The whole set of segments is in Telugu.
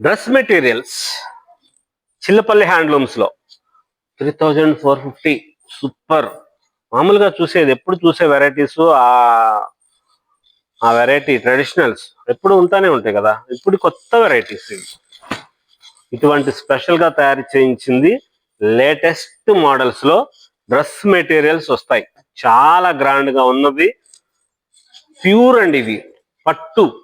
Dress materials. Chillapalli హ్యాండ్లూమ్స్లో. Three thousand four fifty. Super. మామూలుగా చూసేది ఎప్పుడు చూసే వెరైటీస్ ఆ ఆ వెరైటీ ట్రెడిషనల్స్ ఎప్పుడు ఉంటానే ఉంటాయి కదా. ఇప్పుడు కొత్త వెరైటీస్ ఇవి. ఇటువంటి స్పెషల్గా తయారు చేయించింది లేటెస్ట్ మోడల్స్లో డ్రెస్ మెటీరియల్స్ వస్తాయి. చాలా గ్రాండ్గా ఉన్నది ప్యూర్ అండి ఇది పట్టు.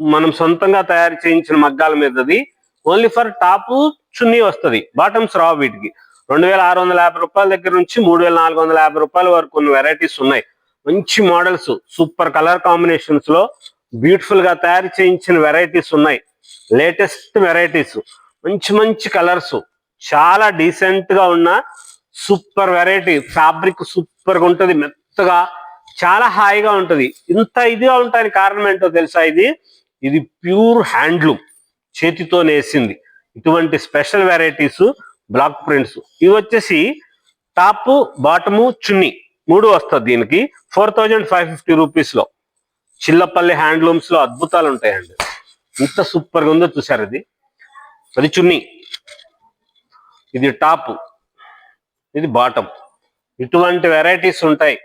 మనం సొంతంగా తయారు చేయించిన మగ్గాల మీదది ఓన్లీ ఫర్ టాప్ చున్నీ వస్తుంది. బాటమ్స్ రావు వీటికి. రెండు వేల ఆరు వందల యాభై రూపాయల దగ్గర నుంచి మూడు వేల నాలుగు వందల యాభై రూపాయల వరకు ఉన్న వెరైటీస్ ఉన్నాయి. మంచి మోడల్స్ సూపర్ కలర్ కాంబినేషన్స్లో బ్యూటిఫుల్గా తయారు చేయించిన వెరైటీస్ ఉన్నాయి. లేటెస్ట్ వెరైటీస్ మంచి మంచి కలర్స్ చాలా డీసెంట్గా ఉన్న సూపర్ వెరైటీ ఫ్యాబ్రిక్ సూపర్గా ఉంటుంది మెత్తగా చాలా హాయిగా ఉంటుంది. ఇంత ఇదిగా ఉండడానికి కారణం ఏంటో తెలుసా ఇది? ఇది ప్యూర్ హ్యాండ్లూమ్. చేతితో నేసింది ఇటువంటి స్పెషల్ వెరైటీస్ బ్లాక్ ప్రింట్స్. ఇవి వచ్చేసి టాప్ బాటము చున్నీ. మూడు వస్తుంది దీనికి. ఫోర్ థౌజండ్ ఫైవ్ ఫిఫ్టీ రూపీస్లో చిల్లపల్లి హ్యాండ్లూమ్స్లో అద్భుతాలు ఉంటాయండి. ఎంత సూపర్గా ఉందో చూసారు ఇది? అది చున్నీ. ఇది టాప్. ఇది బాటం. ఇటువంటి వెరైటీస్ ఉంటాయి.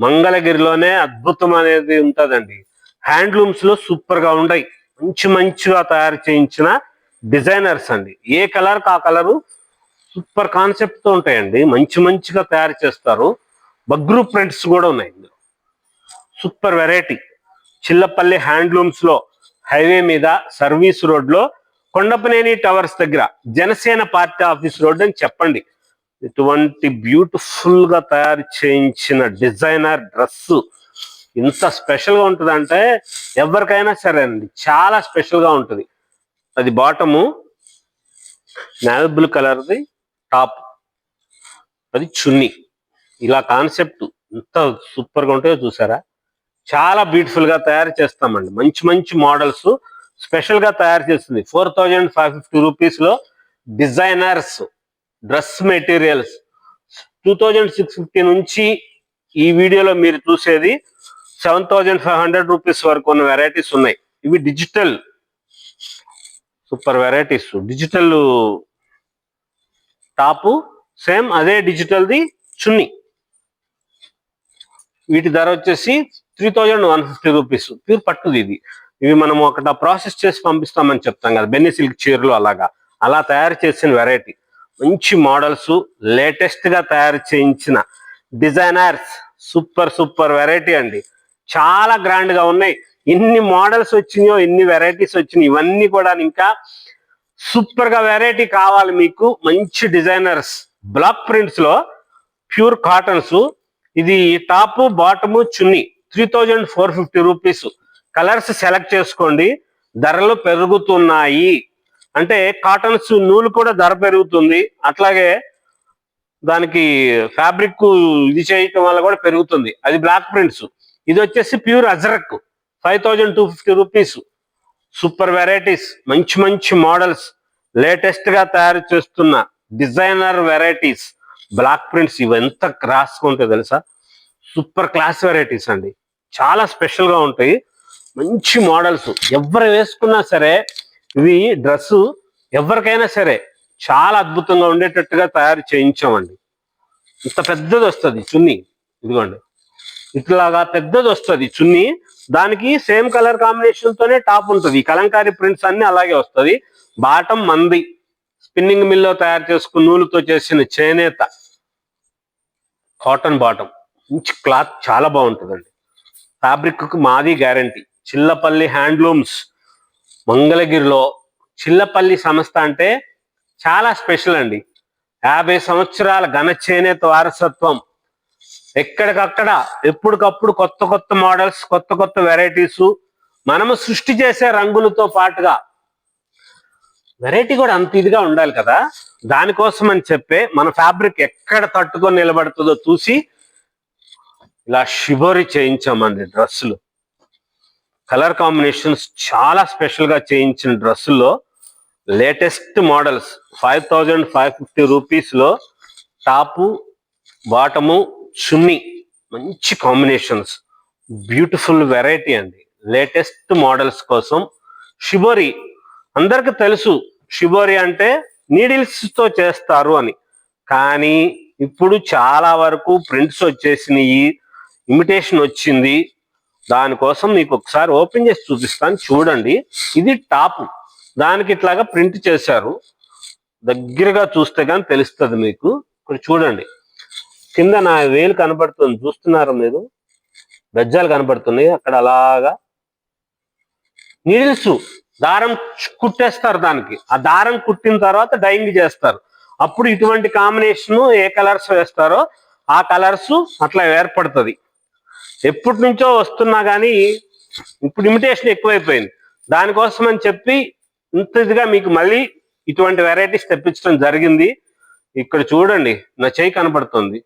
మంగళగిరిలోనే అద్భుతం అనేది ఉంటుందండి. హ్యాండ్లూమ్స్లో సూపర్గా ఉంటాయి మంచి మంచిగా తయారు చేయించిన డిజైనర్స్ అండి. ఏ కలర్ ఆ కలరు సూపర్ కాన్సెప్ట్తో ఉంటాయండి. మంచి మంచిగా తయారు చేస్తారు. బగ్రు ప్రింట్స్ కూడా ఉన్నాయి ఇందులో. సూపర్ వెరైటీ చిల్లపల్లి హ్యాండ్లూమ్స్లో హైవే మీద సర్వీస్ రోడ్లో కొండపనేని టవర్స్ దగ్గర జనసేన పార్టీ ఆఫీస్ రోడ్ అని చెప్పండి. ఇటువంటి బ్యూటిఫుల్గా తయారు చేయించిన డిజైనర్ డ్రెస్ ఇంత స్పెషల్గా ఉంటుంది ఉంటుందంటే ఎవరికైనా సరే అండి చాలా స్పెషల్గా ఉంటుంది. అది బాటము నేవీ బ్లూ కలర్ది టాప్. అది చున్నీ. ఇలా కాన్సెప్ట్ ఎంత సూపర్గా ఉంటుందో చూసారా? చాలా బ్యూటిఫుల్గా తయారు చేస్తామండి. మంచి మంచి మోడల్స్ స్పెషల్గా తయారు చేస్తుంది. ఫోర్ థౌజండ్ ఫైవ్ ఫిఫ్టీ రూపీస్లో designers dress materials. Two thousand six fifty నుంచి ఈ వీడియోలో మీరు చూసేది seven thousand five hundred rupees వరకు ఉన్న వెరైటీస్ ఉన్నాయి. ఇవి digital. Super varieties. Digital top same అదే డిజిటల్ది చున్నీ. వీటి ధర వచ్చేసి three thousand one fifty rupees. Pure పట్టుది ఇది. ఇవి మనం ఒకట ప్రాసెస్ చేసి పంపిస్తామని చెప్తాం కదా బెన్ని సిల్క్ చీరలు అలాగా. అలా తయారు చేసిన వెరైటీ. మంచి మోడల్స్ లేటెస్ట్గా తయారు చేయించిన డిజైనర్స్. సూపర్ సూపర్ వెరైటీ అండి. చాలా గ్రాండ్గా ఉన్నాయి. ఎన్ని మోడల్స్ వచ్చినాయో ఎన్ని వెరైటీస్ వచ్చినాయి ఇవన్నీ కూడా ఇంకా సూపర్గా వెరైటీ కావాలి మీకు. మంచి డిజైనర్స్ బ్లాక్ ప్రింట్స్లో ప్యూర్ కాటన్స్ ఇది టాప్ బాటము చున్నీ. Three thousand four fifty rupees colours select చేసుకోండి. ధరలు పెరుగుతున్నాయి. అంటే కాటన్స్ నూలు కూడా ధర పెరుగుతుంది. అట్లాగే దానికి ఫ్యాబ్రిక్ ఇది చేయటం వల్ల కూడా పెరుగుతుంది. అది బ్లాక్ ప్రింట్స్ ఇది వచ్చేసి pure Ajrakh five thousand two fifty rupees super varieties మంచి మంచి మోడల్స్ లేటెస్ట్గా తయారు చేస్తున్న డిజైనర్ వెరైటీస్ బ్లాక్ ప్రింట్స్ ఇవి ఎంత ఉంటాయి తెలుసా? సూపర్ క్లాస్ వెరైటీస్ అండి. చాలా స్పెషల్గా ఉంటాయి. మంచి మోడల్స్ ఎవరు వేసుకున్నా సరే ఇవి డ్రెస్ ఎవరికైనా సరే చాలా అద్భుతంగా ఉండేటట్టుగా తయారు చేయించామండి. ఇంత పెద్దది వస్తుంది చున్నీ. ఇదిగోండి. ఇట్లాగా పెద్దది వస్తుంది చున్నీ. దానికి సేమ్ కలర్ కాంబినేషన్ తోనే టాప్ ఉంటుంది. కలంకారి కలంకారీ ప్రింట్స్ అన్ని అలాగే వస్తుంది. బాటం మంది స్పిన్నింగ్ మిల్లో తయారు చేసుకున్న నూలుతో చేసిన చేనేత. కాటన్ బాటం మంచి క్లాత్ చాలా బాగుంటుందండి. ఫ్యాబ్రిక్కు మాది గ్యారంటీ. చిల్లపల్లి హ్యాండ్లూమ్స్ మంగళగిరిలో చిల్లపల్లి సంస్థ అంటే చాలా స్పెషల్ అండి. యాభై సంవత్సరాల ఘన చేనేత వారసత్వం. ఎక్కడికక్కడ ఎప్పటికప్పుడు కొత్త కొత్త మోడల్స్ కొత్త కొత్త వెరైటీస్ మనము సృష్టి చేసే రంగులతో పాటుగా వెరైటీ కూడా అంత ఇదిగా ఉండాలి కదా. దానికోసం అని చెప్పే మన ఫ్యాబ్రిక్ ఎక్కడ తట్టుకొని నిలబడుతుందో చూసి ఇలా షిబోరి చేయించామండి డ్రెస్సులు. కలర్ కాంబినేషన్స్ చాలా స్పెషల్గా చేయించిన డ్రెస్సుల్లో latest models five thousand five fifty రూపీస్లో టాపు బాటము చున్నీ మంచి కాంబినేషన్స్ బ్యూటిఫుల్ వెరైటీ అండి. లేటెస్ట్ మోడల్స్ కోసం షిబోరి అందరికి తెలుసు షిబోరి అంటే నీడిల్స్తో చేస్తారు అని. కానీ ఇప్పుడు చాలా వరకు ప్రింట్స్ వచ్చేసినాయి ఇమిటేషన్ వచ్చింది. దానికోసం మీకు ఒకసారి ఓపెన్ చేసి చూపిస్తాను చూడండి. ఇది టాప్ దానికి ఇట్లాగా ప్రింట్ చేశారు. దగ్గరగా చూస్తే కానీ తెలుస్తుంది మీకు. ఇక్కడ చూడండి. కింద నా వేలు కనబడుతుంది చూస్తున్నారు మీరు? బెజ్జాలు కనబడుతున్నాయి అక్కడ అలాగా నీడిల్స్ దారం కుట్టేస్తారు దానికి. ఆ దారం కుట్టిన తర్వాత డైయింగ్ చేస్తారు. అప్పుడు ఇటువంటి కాంబినేషన్ ఏ కలర్స్ వేస్తారో ఆ కలర్స్ అట్లా ఏర్పడుతుంది. ఎప్పటి నుంచో వస్తున్నా కానీ ఇప్పుడు ఇమిటేషన్ ఎక్కువైపోయింది. దానికోసం అని చెప్పి ఇంత ఇదిగా మీకు మళ్ళీ ఇటువంటి వెరైటీస్ తెప్పించడం జరిగింది. ఇక్కడ చూడండి నా చేయి కనబడుతుంది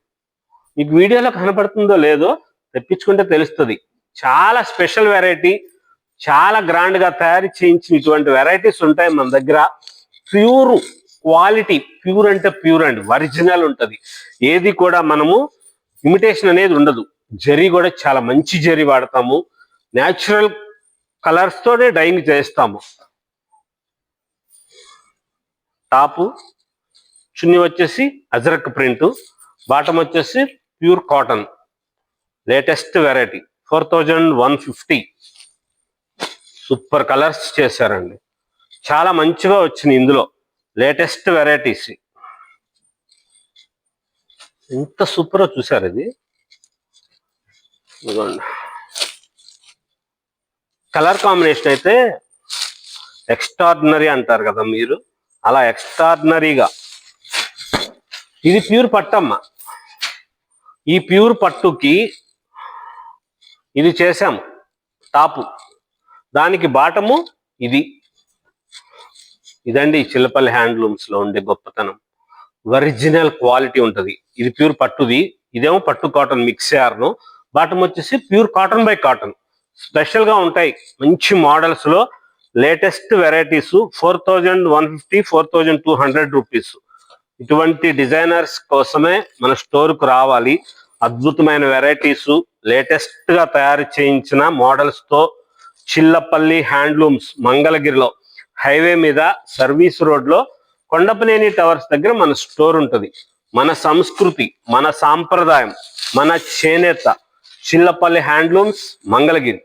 మీకు వీడియోలో కనబడుతుందో లేదో తెప్పించుకుంటే తెలుస్తుంది. చాలా స్పెషల్ వెరైటీ చాలా గ్రాండ్గా తయారు చేయించిన ఇటువంటి వెరైటీస్ ఉంటాయి మన దగ్గర. ప్యూర్ క్వాలిటీ ప్యూర్ అంటే ప్యూర్ అండి ఒరిజినల్ ఉంటుంది. ఏది కూడా మనము ఇమిటేషన్ అనేది ఉండదు. జరీ కూడా చాలా మంచి జరీ వాడతాము. న్యాచురల్ కలర్స్తోనే డైయింగ్ చేస్తాము. టాపు చున్నీ వచ్చేసి అజరక్ ప్రింట్ బాటం వచ్చేసి pure cotton. Latest variety. Four thousand one fifty. Super colours చేశారండి. చాలా మంచిగా వచ్చినాయి ఇందులో. Latest varieties. ఎంత సూపర్ చూసారు ఇది. ఇదిగోండి. కలర్ కాంబినేషన్ అయితే ఎక్స్ట్రాడినరీ అంటారు కదా మీరు. అలా ఎక్స్ట్రాడినరీగా. ఇది ప్యూర్ పట్టమ్మ. ఈ ప్యూర్ పట్టుకి ఇది చేశాం. టాపు. దానికి బాటము ఇది. ఇదండి చిల్లపల్లి హ్యాండ్లూమ్స్లో ఉండే గొప్పతనం. ఒరిజినల్ క్వాలిటీ ఉంటుంది. ఇది ప్యూర్ పట్టుది. ఇదేమో పట్టు కాటన్ మిక్స్ అయ్యారు బాటమ్ వచ్చేసి ప్యూర్ కాటన్ బై కాటన్. స్పెషల్గా ఉంటాయి. మంచి మోడల్స్లో latest varieties four thousand one fifty four thousand two hundred rupees. ఇటువంటి డిజైనర్స్ కోసమే మన స్టోర్కు రావాలి. అద్భుతమైన వెరైటీస్ లేటెస్ట్గా తయారు చేయించిన మోడల్స్తో చిల్లపల్లి హ్యాండ్లూమ్స్ మంగళగిరిలో హైవే మీద సర్వీస్ రోడ్లో కొండపనేని టవర్స్ దగ్గర మన స్టోర్ ఉంటది. మన సంస్కృతి మన సాంప్రదాయం మన చేనేత చిల్లపల్లి హ్యాండ్లూమ్స్ మంగళగిరి.